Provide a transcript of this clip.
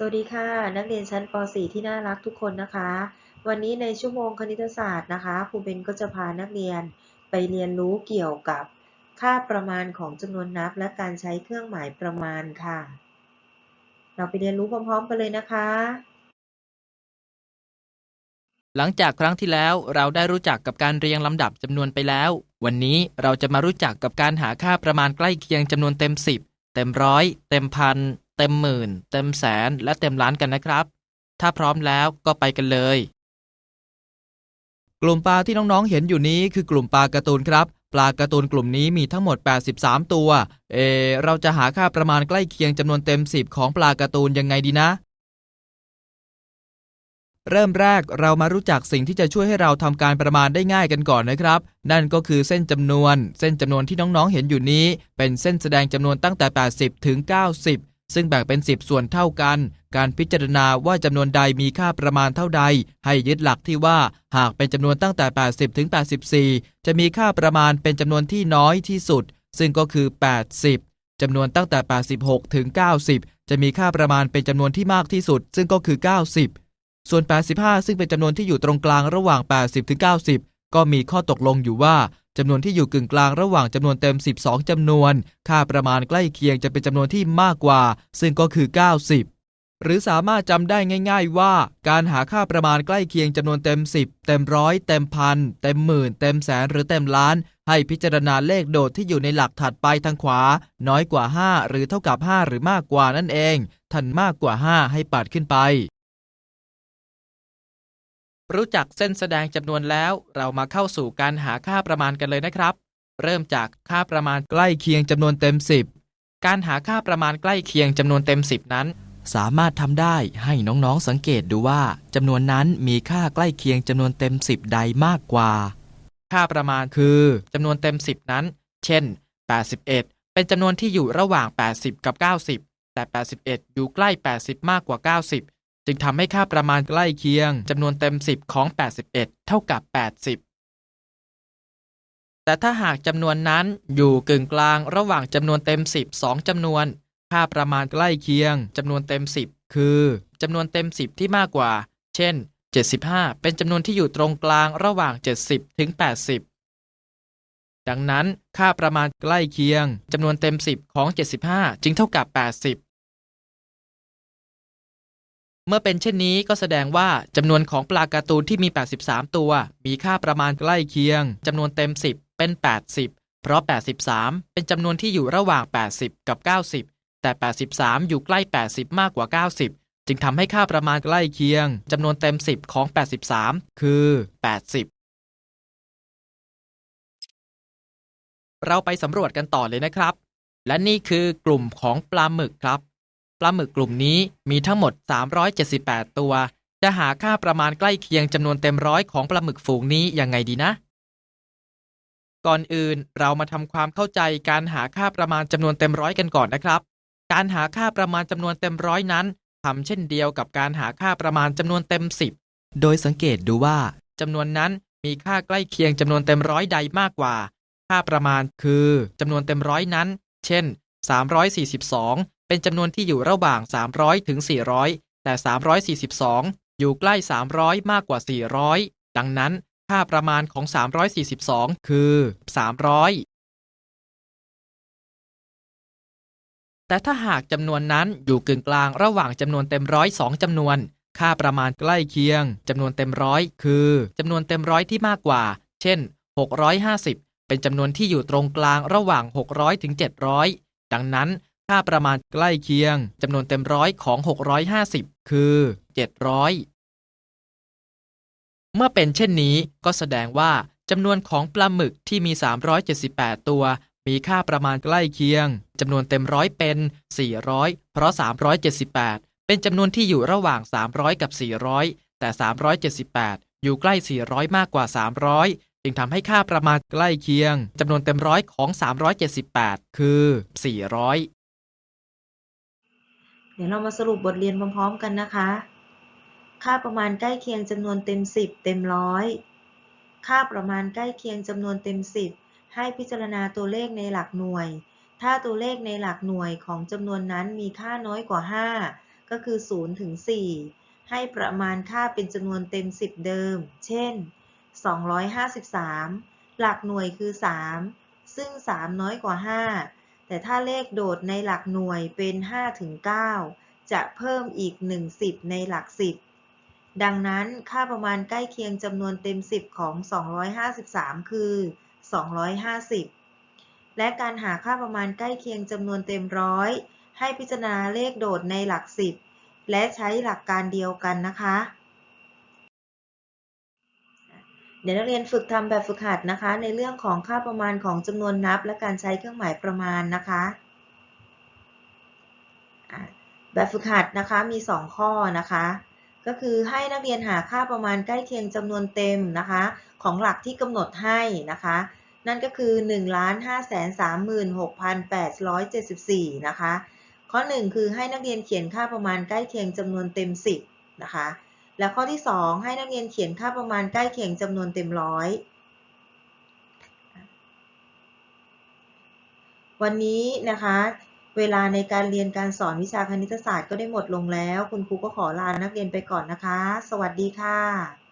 สวัสดีค่ะ นักเรียนชั้นป .4 ที่น่ารักทุกคนนะคะ วันนี้ในชั่วโมงคณิตศาสตร์นะคะครูเบนก็จะพานักเรียนไปเรียนรู้เกี่ยวกับค่าประมาณของจำนวนนับ และการใช้เครื่องหมายประมาณค่ะ เราไปเรียนรู้พร้อมๆกันเลยนะคะ หลังจากครั้งที่แล้วเราได้รู้จักกับการเรียงลำดับจำนวนไปแล้ว วันนี้เราจะมารู้จักกับการหาค่าประมาณใกล้เคียงจำนวนเต็ม 10 เต็มร้อยเต็มพัน เต็มหมื่น เต็มแสนและเต็มล้านกันนะครับ ถ้าพร้อมแล้วก็ไปกันเลย กลุ่มปลาที่น้องๆเห็นอยู่นี้คือกลุ่มปลาการ์ตูนครับ ปลาการ์ตูนกลุ่มนี้มีทั้งหมด 83 ตัว เอ เราจะหาค่าประมาณใกล้เคียงจำนวนเต็ม 10 ของปลาการ์ตูนยังไงดีนะ เริ่มแรกเรามารู้จักสิ่งที่จะช่วยให้เราทำการประมาณได้ง่ายกันก่อนนะครับ นั่นก็คือเส้นจำนวน เส้นจำนวนที่น้องๆเห็นอยู่นี้ เป็นเส้นแสดงจำนวนตั้งแต่ 80 ถึง 90 ซึ่งแบ่งเป็น 10 ส่วนเท่ากัน การพิจารณาว่าจำนวนใดมีค่าประมาณเท่าใด ให้ยึดหลักที่ว่าหากเป็นจำนวนตั้งแต่ 80 ถึง 84 จะมีค่าประมาณเป็นจำนวนที่น้อยที่สุด ซึ่งก็คือ 80 จำนวนตั้งแต่ 86 ถึง 90 จะมีค่าประมาณเป็นจำนวนที่มากที่สุด ซึ่งก็คือ 90 ส่วน 85 ซึ่งเป็นจำนวนที่อยู่ตรงกลางระหว่าง 80 ถึง 90 ก็มีข้อตกลงอยู่ว่า จำนวนที่อยู่กึ่งกลางระหว่างจำนวนเต็ม 12 จำนวน ค่าประมาณใกล้เคียงจะเป็นจำนวนที่มากกว่า ซึ่งก็คือ 90 หรือสามารถจำได้ง่าย ๆ ว่า การหาค่าประมาณใกล้เคียงจำนวนเต็ม 10 เต็มร้อยเต็มพันเต็มหมื่น เต็มแสนหรือเต็มล้าน ให้พิจารณาเลขโดดที่อยู่ในหลักถัดไปทางขวา น้อยกว่า 5 หรือเท่ากับ 5 หรือมากกว่านั่นเองทันมากกว่า 5 ให้ปัดขึ้นไป รู้จักเส้นแสดงจำนวนแล้ว เรามาเข้าสู่การหาค่าประมาณกันเลยนะครับ เริ่มจากค่าประมาณใกล้เคียงจำนวนเต็ม 10 การหาค่าประมาณใกล้เคียงจำนวนเต็ม 10 นั้น สามารถทำได้ให้น้องๆสังเกตดูว่าจำนวนนั้นมีค่าใกล้เคียงจำนวนเต็ม 10 ใดมากกว่า ค่าประมาณคือจำนวนเต็ม 10 นั้น เช่น 81 เป็นจำนวนที่อยู่ระหว่าง 80 กับ 90 แต่ 81 อยู่ใกล้ 80 มากกว่า 90 จึงทำให้ค่าประมาณใกล้เคียงจำนวนเต็ม 10 ของ 81 เท่ากับ 80แต่ถ้าหากจำนวนนั้นอยู่กึ่งกลางระหว่างจำนวนเต็ม 10 2จำนวน ค่าประมาณใกล้เคียงจำนวนเต็ม 10 คือจำนวนเต็ม 10 ที่มากกว่า เช่น 75 เป็นจำนวนที่อยู่ตรงกลางระหว่าง 70 ถึง 80 ดังนั้นค่าประมาณใกล้เคียงจำนวนเต็ม 10 ของ 75 จึงเท่ากับ 80 เมื่อเป็นเช่นนี้ก็แสดงว่าจำนวนของปลาการ์ตูนที่มี 83 ตัว มีค่าประมาณใกล้เคียงจำนวนเต็ม 10 เป็น 80 เพราะ 83 เป็นจำนวนที่อยู่ระหว่าง 80 กับ 90 แต่ 83 อยู่ใกล้ 80 มากกว่า 90 จึงทำให้ค่าประมาณใกล้เคียงจำนวนเต็ม 10 ของ 83 คือ 80เราไปสำรวจกันต่อเลยนะครับ และนี่คือกลุ่มของปลาหมึกครับ ปลาหมึกกลุ่มนี้มีทั้งหมด 378 ตัว จะหาค่าประมาณใกล้เคียงจำนวนเต็มร้อยของปลาหมึกฝูงนี้ยังไงดีนะ ก่อนอื่นเรามาทำความเข้าใจการหาค่าประมาณจำนวนเต็มร้อยกันก่อนนะครับ การหาค่าประมาณจำนวนเต็มร้อยนั้นทำเช่นเดียวกับการหาค่าประมาณจำนวนเต็ม 10 โดยสังเกตดูว่าจำนวนนั้นมีค่าใกล้เคียงจำนวนเต็มร้อยใดมากกว่า ค่าประมาณคือจำนวนเต็มร้อยนั้น เช่น 342 เป็นจำนวนที่อยู่ระหว่าง 300 ถึง 400 แต่ 342 อยู่ใกล้ 300 มากกว่า 400 ดังนั้นค่าประมาณของ 342 คือ 300 แต่ถ้าหากจำนวนนั้นอยู่กึ่งกลางระหว่างจำนวนเต็มร้อยสองจำนวน ค่าประมาณใกล้เคียงจำนวนเต็มร้อยคือจำนวนเต็มร้อยที่มากกว่า เช่น 650 เป็นจำนวนที่อยู่ตรงกลางระหว่าง 600 ถึง 700 ดังนั้น ค่าประมาณใกล้เคียงจำนวนเต็มร้อยของ 650 คือ 700 เมื่อเป็นเช่นนี้ก็แสดงว่าจำนวนของปลาหมึกที่มี 378 ตัว มีค่าประมาณใกล้เคียงจำนวนเต็มร้อยเป็น 400 เพราะ 378 เป็นจำนวนที่อยู่ระหว่าง 300 กับ 400 แต่ 378 อยู่ใกล้ 400 มากกว่า 300จึงทำให้ค่าประมาณใกล้เคียงจำนวนเต็มร้อยของ 378 คือ 400 เดี๋ยวเรามาสรุปบทเรียนพร้อมๆกันนะคะ ค่าประมาณใกล้เคียงจำนวนเต็ม 10 เต็มร้อยค่าประมาณใกล้เคียงจำนวนเต็ม 10 ให้พิจารณาตัวเลขในหลักหน่วย ถ้าตัวเลขในหลักหน่วยของจำนวนนั้นมีค่าน้อยกว่า 5 ก็คือ 0 ถึง 4 ให้ประมาณค่าเป็นจำนวนเต็ม 10 เดิม เช่น 253 หลักหน่วยคือ 3 ซึ่ง 3 น้อยกว่า 5 แต่ถ้าเลขโดดในหลักหน่วยเป็น 5 ถึง 9 จะเพิ่มอีก 1 10 ในหลัก 10 ดังนั้นค่าประมาณใกล้เคียงจำนวนเต็ม 10 ของ 253 คือ 250 และการหาค่าประมาณใกล้เคียงจำนวนเต็มร้อยให้พิจารณาเลขโดดในหลัก 10 และใช้หลักการเดียวกันนะคะ เดี๋ยวนักเรียนฝึกทำแบบฝึกหัดนะคะ ในเรื่องของค่าประมาณของจำนวนนับ และการใช้เครื่องหมายประมาณนะคะแบบฝึกหัดนะคะมี 2 ข้อนะคะ ก็คือให้นักเรียนหาค่าประมาณใกล้เคียงจำนวนเต็มนะคะ ของหลักที่กำหนดให้นะคะ นั่นก็คือ 1 5 3 6 8 7 4 นะคะ ข้อ 1 คือให้นักเรียนเขียนค่าประมาณใกล้เคียงจำนวนเต็ม 10 นะคะ และข้อที่ 2 ให้นักเรียนเขียนค่าประมาณใกล้เคียงจำนวนเต็มร้อย วันนี้นะคะ เวลาในการเรียนการสอนวิชาคณิตศาสตร์ก็ได้หมดลงแล้ว คุณครูก็ขอลานักเรียนไปก่อนนะคะ สวัสดีค่ะ